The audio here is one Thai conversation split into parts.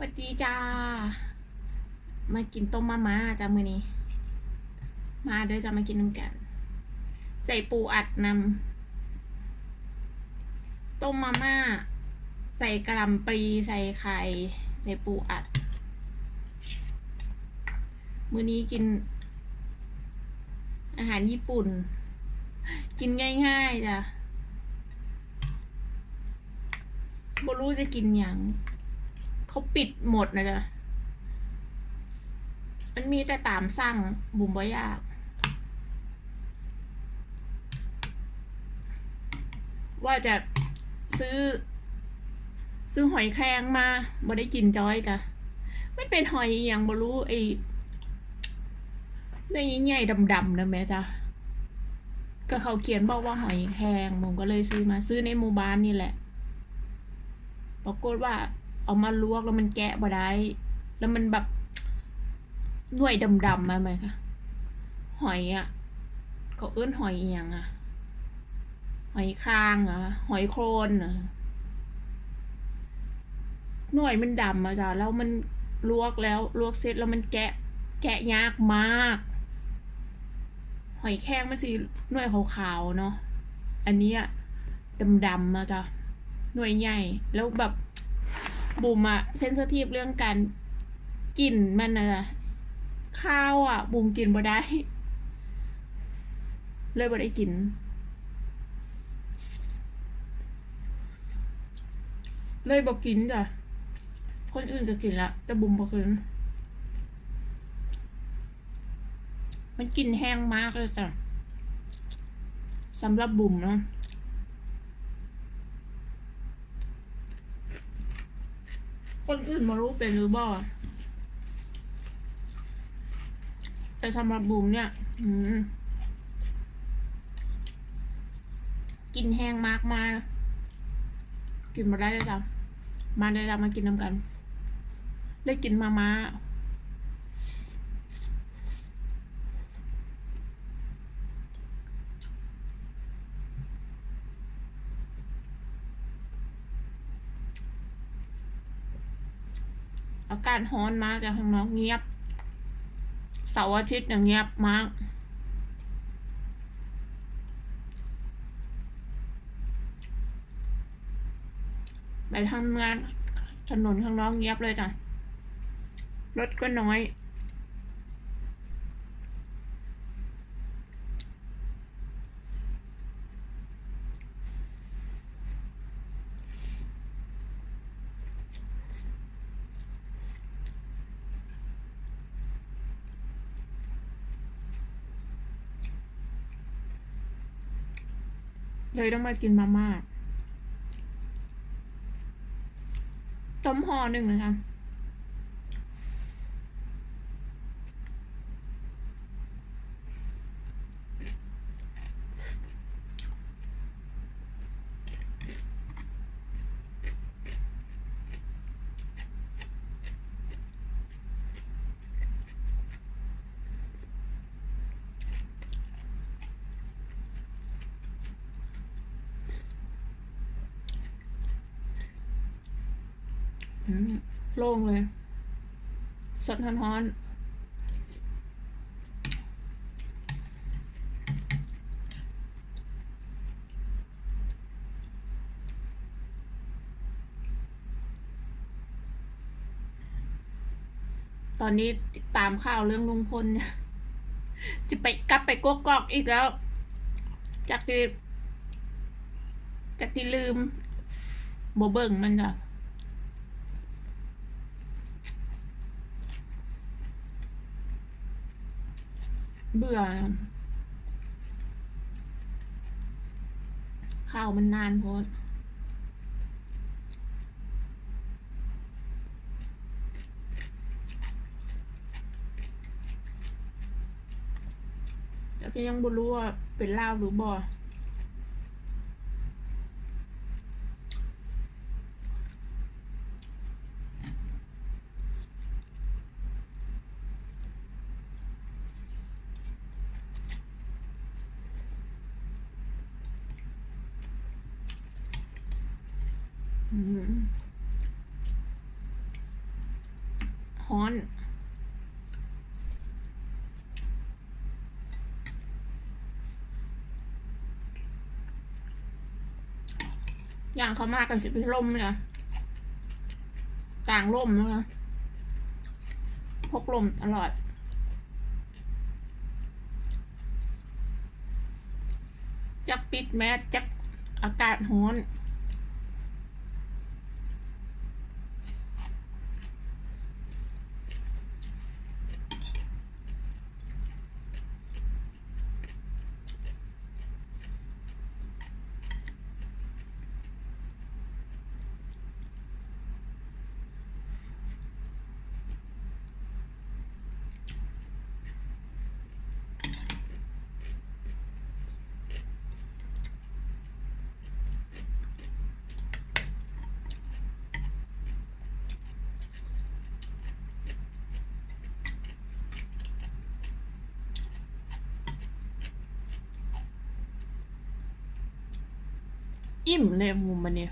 สวัสดีจ้า มากินต้มมาม่าจ้ามือนี้ มาเด้อจะมากินน้ำกัน ใส่ปูอัดนำต้มมาม่า ใส่กระลำปลีใส่ไข่ ใส่ปูอัด มือนี้กิน อาหารญี่ปุ่น กินง่ายๆจ้ะบ่รู้จะกินอย่าง เขาปิดหมดนะจ๊ะมันมีแต่ตามสั่งบุ๋มบ่ยาก ว่าจะซื้อ ซื้อหอยแครงมาบ่ได้กินจอยจ้ะมันเป็นหอยอย่างบ่รู้ไอ้ด้ใหญ่ๆดำๆนะแม่จ้ะก็เขาเขียนบอกว่าหอยแครงผมก็เลยซื้อมาซื้อในหมู่บ้านนี่แหละ ปรากฏว่า เอามาลวกแล้วมันแกะบ่ได้ แล้วมันแบบหน่วยดำๆมาไหมคะหอยอะเขาเอื้นหอยเอหย่างอะ หอยครางเหรอหอยโครนเหรอหน่วยมันดำอะจ้ะแล้วมันลวกแล้วลวกเสร็จแล้วมันแกะ แกะยากมาก หอยแครงมันสิหน่วยขาวๆเนาะอันนี้อะดำๆอะจ้ะหน่วยใหญ่แล้วแบบ บุ๋มอะเซนสทีฟเรื่องการกลิ่นมันนะข้าวอะบุ๋มกินบ่ได้ เลยบ่ได้กิน เลยบอกกินจ้ะคนอื่นก็กินละแต่บุ๋มบ่กินมันกลิ่นแห้งมากเลยจ้ะสำหรับบุ๋มเนาะ คนอื่นมารู้เป็นหรือบ่แต่สำหรับบุ๋มเนี่ยกินแห้งมากมา กินมาได้เลยจ้ะมาได้จ้ะมากินน้ำกัน ได้กินมาม่า อากาศร้อนมากแต่ข้างนอกเงียบ เสาร์อาทิตย์เนี่ยเงียบมาก ไปทำงานถนนข้างนอกเงียบเลยจ้ะรถก็น้อย เลยต้องมากินมาม่าต้มห่อหนึ่งนะคะ โล่งเลย สดร้อนตอนนี้ตามข่าวเรื่องลุงพล จะไปกลับไปกกอกอีกแล้ว จากที่จากที่ลืมโบเบิ่งมันจ้ะ เบื่อข้าวมันนานโพดแล้วก็ยังบ่รู้ว่าเป็นลาวหรือบ่ ฮ้อนอย่างเขามากกันสิเป็นลมเลยกลางลมนะคะพกลมอร่อยจักปิดแมสจักอากาศร้อน อิ่มเลยมุมมันเนี่ย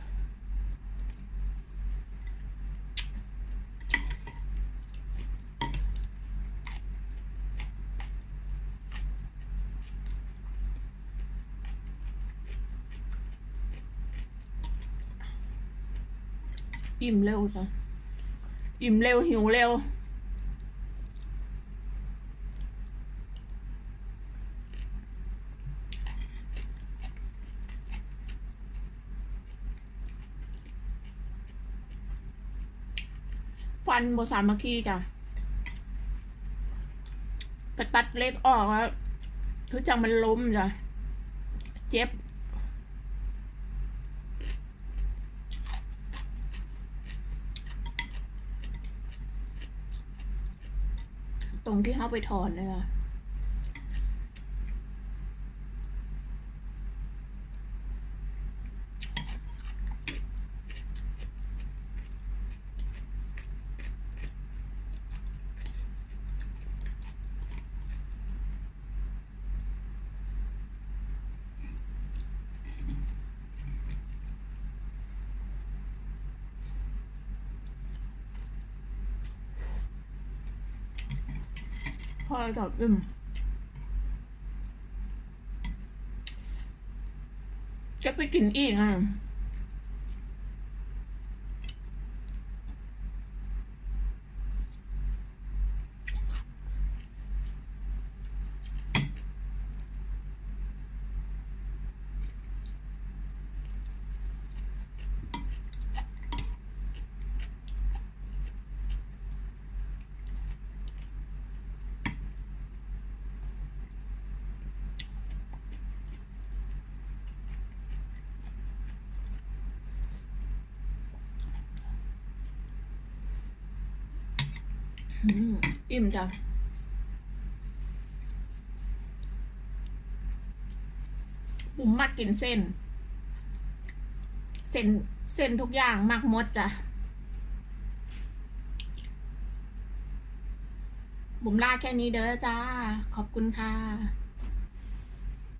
อิ่มเร็วจ้ะอิ่มเร็วหิวเร็ว ฟันบสามัคคีจ้ะไปตัดเล็กออกแล้วคือจังมันล้มจ้ะ เจ็บ ตรงที่เข้าไปถอนเลย พอจับอืมจะไปกินอีกอะ อิ่มจ้ะบุ๋มมักกินเส้น เส้นเส้นทุกอย่างมักมดจ้ะบุ๋มลาแค่นี้เด้อจ้า ขอบคุณค่ะ